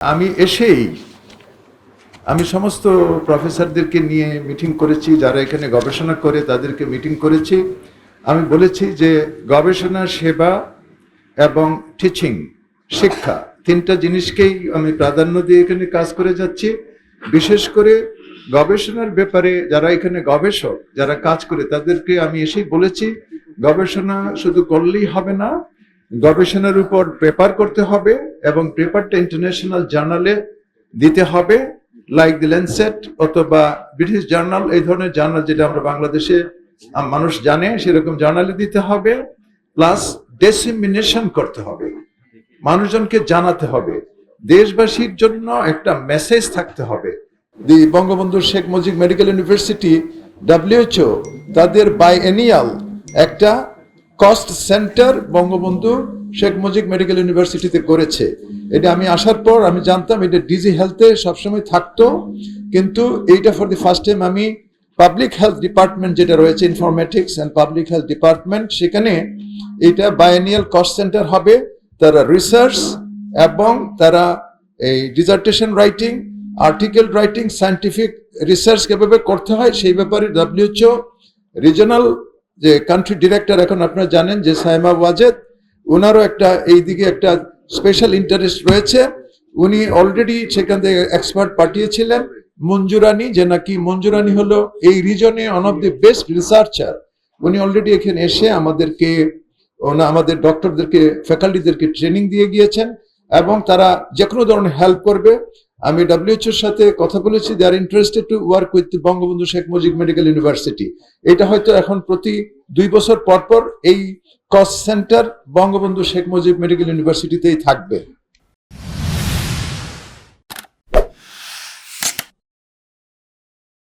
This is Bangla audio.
আমি এসেই আমি সমস্ত প্রফেসরদেরকে নিয়ে মিটিং করেছি, যারা এখানে গবেষণা করে তাদেরকে মিটিং করেছি। আমি বলেছি যে গবেষণা, সেবা এবং টিচিং শিক্ষা তিনটা জিনিসকেই আমি প্রাধান্য দিয়ে এখানে কাজ করে যাচ্ছি। বিশেষ করে গবেষণার ব্যাপারে যারা এখানে গবেষক, যারা কাজ করে তাদেরকে আমি এসেই বলেছি, গবেষণা শুধু করলেই হবে না গবেষণার উপর পেপার করতে হবে এবং পেপারটা ইন্টারন্যাশনাল জার্নালে দিতে হবে লাইক দি ল্যান্সেট অথবা ব্রিটিশ জার্নাল এই ধরনের জার্নাল যেটা আমরা বাংলাদেশে মানুষ জানে, সেরকম জার্নালে দিতে হবে প্লাস ডেসিমিনেশন করতে হবে, মানুষজনকে জানাতে হবে, দেশবাসীর জন্য একটা মেসেজ থাকতে হবে। The Bangabandhu Sheikh Mujib medical university WHO তাদের বাইএনিয়াল একটা cost centre Bangabandhu Sheikh Mujib medical ইউনিভার্সিটিতে করেছে। এটা আমি আসার পর আমি জানতাম এটা ডিজি হেলথে সবসময় থাকতো, কিন্তু এইটা ফর দি ফার্স্ট টাইম আমি পাবলিক হেলথ ডিপার্টমেন্ট যেটা রয়েছে informatics and public health department সেখানে এটা বায়ানিয়াল কস্ট সেন্টার হবে। তারা রিসার্চ এবং তারা এই dissertation writing article writing scientific research কীভাবে করতে হয় সেই ব্যাপারে ডাব্লিউএইচও রিজনাল যে কান্ট্রি ডিরেক্টর এখন আপনারা জানেন যে সাইমা ওয়াজেদ ওনারও একটা এই দিকে একটা স্পেশাল ইন্টারেস্ট রয়েছে। উনি অলরেডি সেখান থেকে এক্সপার্ট পাঠিয়েছিলেন মঞ্জুরানি, যে নাকি মঞ্জুরানি হলো এই রিজনে one of the best researcher উনি অলরেডি এখানে এসে আমাদেরকে, ওনা আমাদের ডক্টরদেরকে ফ্যাকাল্টিদেরকে ট্রেনিং দিয়ে গিয়েছেন এবং তারা যে কোনো ধরনের হেল্প করবে। আমি ডাব্লিউএচওর সাথে কথা বলেছি they are interested to work with Bangabandhu Sheikh Mujib medical university. এটা হয়তো এখন প্রতি দুই বছর পর পর এই cost centre Bangabandhu Sheikh Mujib medical ইউনিভার্সিটিতেই থাকবে।